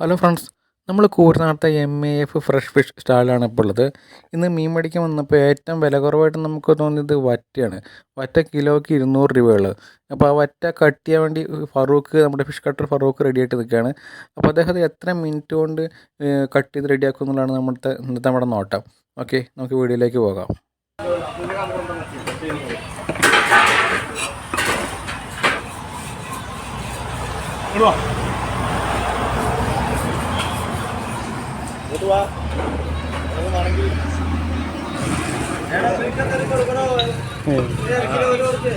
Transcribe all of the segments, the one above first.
Hello friends നമ്മൾ കൂരനാട്ടെ M A F fresh fish സ്റ്റാളിലാണ് ഇപ്പോൾ ഉള്ളത്. ഇന്ന് മീൻ മേടിക്കാൻ വന്നപ്പോൾ ഏറ്റവും വില കുറവായിട്ട് നമുക്ക് തോന്നിയത് വറ്റയാണ്. വറ്റ കിലോയ്ക്ക് ഇരുന്നൂറ് രൂപയുള്ളൂ. അപ്പോൾ ആ വറ്റ കട്ട് ചെയ്യാൻ വേണ്ടി ഫറൂഖ് നമ്മുടെ ഫിഷ് കട്ടർ ഫറൂഖ് റെഡി ആയിട്ട് നിൽക്കുകയാണ്. അപ്പോൾ അദ്ദേഹത്തെ എത്ര മിനിറ്റ് കൊണ്ട് കട്ട് ചെയ്ത് റെഡിയാക്കും എന്നുള്ളതാണ് നമ്മുടെ ഇന്നത്തെ നമ്മുടെ നോട്ടം. ഓക്കെ നമുക്ക് വീഡിയോയിലേക്ക് പോകാം.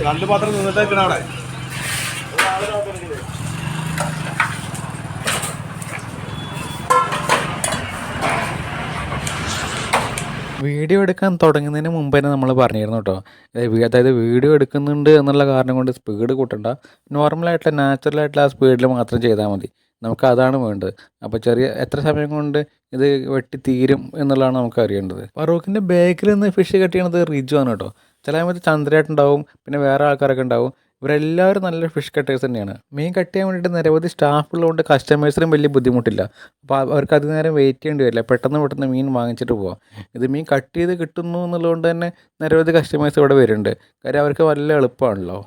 രണ്ട് പാത്രം നിന്നിട്ടേക്കണ അവിടെ. വീഡിയോ എടുക്കാൻ തുടങ്ങുന്നതിന് മുമ്പ് തന്നെ നമ്മൾ പറഞ്ഞിരുന്നു കേട്ടോ. അതായത് അതായത് വീഡിയോ എടുക്കുന്നുണ്ട് എന്നുള്ള കാരണം കൊണ്ട് സ്പീഡ് കൂട്ടണ്ട. നോർമലായിട്ടുള്ള നാച്ചുറലായിട്ടുള്ള ആ സ്പീഡിൽ മാത്രം ചെയ്താൽ മതി. നമുക്ക് അതാണ് വേണ്ടത്. അപ്പോൾ ചെറിയ എത്ര സമയം കൊണ്ട് ഇത് വെട്ടി തീരും എന്നുള്ളതാണ് നമുക്ക് അറിയേണ്ടത്. ഫറൂഖിന്റെ ബാക്കിൽ നിന്ന് ഫിഷ് കട്ട് ചെയ്യണത് റിജു ആണ് കേട്ടോ. ചില സമയത്ത് ചന്ദ്രേട്ടുണ്ടാവും പിന്നെ വേറെ ആൾക്കാരൊക്കെ ഉണ്ടാവും. ഇവരെല്ലാവരും നല്ല ഫിഷ് കട്ടേഴ്സ് തന്നെയാണ്. മീൻ കട്ട് ചെയ്യാൻ വേണ്ടിയിട്ട് നിരവധി സ്റ്റാഫ് ഉള്ളതുകൊണ്ട് കസ്റ്റമേഴ്സിനും വലിയ ബുദ്ധിമുട്ടില്ല. അപ്പോൾ അവർക്ക് അധികം നേരം വെയിറ്റ് ചെയ്യേണ്ടി വരില്ല. പെട്ടെന്ന് പെട്ടെന്ന് മീൻ വാങ്ങിച്ചിട്ട് പോവാം. ഇത് മീൻ കട്ട് ചെയ്ത് കിട്ടുന്നു എന്നുള്ളതുകൊണ്ട് തന്നെ നിരവധി കസ്റ്റമേഴ്സ് ഇവിടെ വരുന്നുണ്ട്. കാര്യം അവർക്ക് വല്ല എളുപ്പമാണല്ലോ.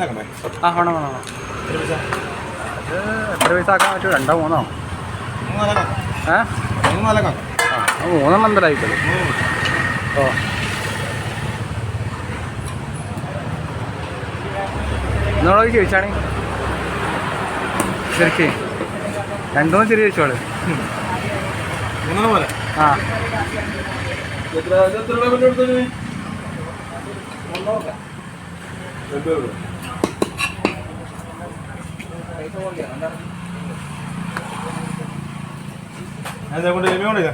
ആ വേണം വേണം വേണം അത് എത്ര പൈസ ആക്കാൻ പറ്റും രണ്ടോ മൂന്നോ ഏ ആ മൂന്നെണ്ണം എന്തായാലും ഓ എന്നോട് ചോദിച്ചാണ് ശരിക്ക് രണ്ടുമൂന്ന് ചെറിയ ചോദിച്ചോൾ ആ എത്ര എത്ര രൂപ കൊണ്ട് കൊടുത്തത് രണ്ട് രൂപ ഞാൻ കൊണ്ട് ലഭ്യം കൊണ്ടേ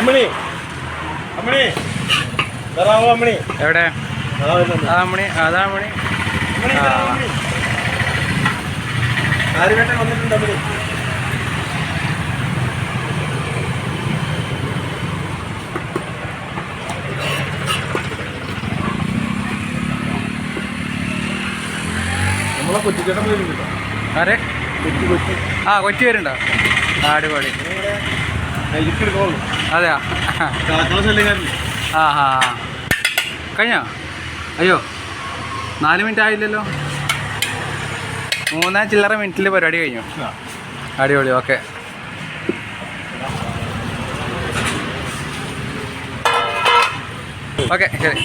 അമ്മണി. അമ്മണി. അമ്മണി? എവിടെ? അതാ വരുന്നുണ്ട്. അതാ മണി അതാ മണി അമ്മണി, ആ. തരാവോ വന്നിട്ടുണ്ട് അമ്മണി? നമ്മളെ ആരെ? കുറ്റി ആ കൊച്ചി വരുന്നുണ്ടോ ആടുപാടി അടിപൊളി. അതെയാ? കാക്കള ശല്യക്കാരൻ ആ ഹാ കഴിഞ്ഞോ? അയ്യോ നാല് മിനിറ്റ് ആയില്ലല്ലോ. മൂന്നാം ചില്ലറ മിനിറ്റിൽ പരിപാടി കഴിഞ്ഞു. അടിപൊളി ഓക്കെ ഓക്കെ ശരി.